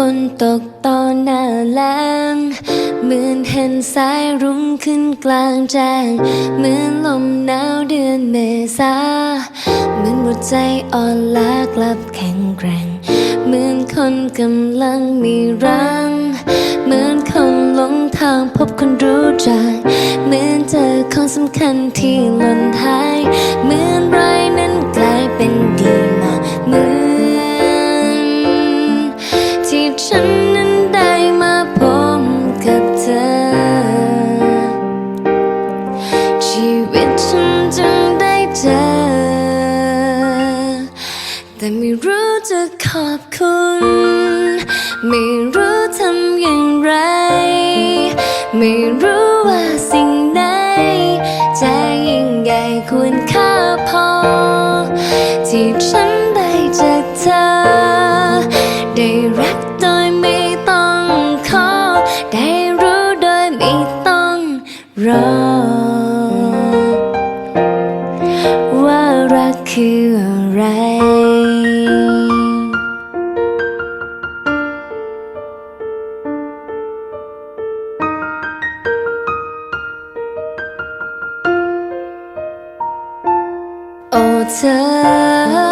นฝนตกตอนหน้าแลงเหมือนเห็นสายรุ้งขึ้นกลางแจ้ง เหมือนลมหนาวเดือนเมษาเหมือนหัวใจอ่อนล้ากลับแข็งแกร่ง เหมือนคนกำลังมีรัง เหมือนคนหลงทางพบคนรู้จัก เหมือนเจอของสำคัญที่หล่นหาย เหมือนไรนั้นกลายเฉันนั้นได้มาพบกับเธอ ชีวิตฉันจึงได้เจอ แต่ไม่รู้จะขอบคุณ ไม่รู้ทำอย่างไร ไม่รู้ว่าสิ่งไหนจะยิ่งใหญ่ควรค่าพอ ที่ฉันได้จากเธอ รอว่ารักคืออะไร โอ้เธอ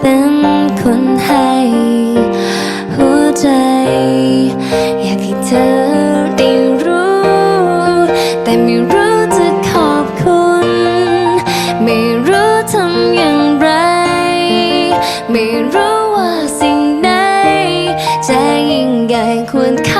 เป็นคนให้หัวใจ อยากให้เธอได้รู้ แต่ไม่รู้จะขอบคุณ ไม่รู้ทำอย่างไร ไม่รู้ว่าสิ่งใดจะยิ่งใหญ่ควรค่า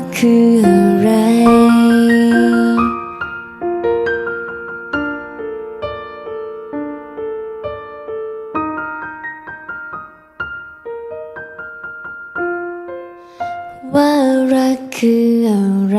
กคืออะไร ว่ารักคืออะไร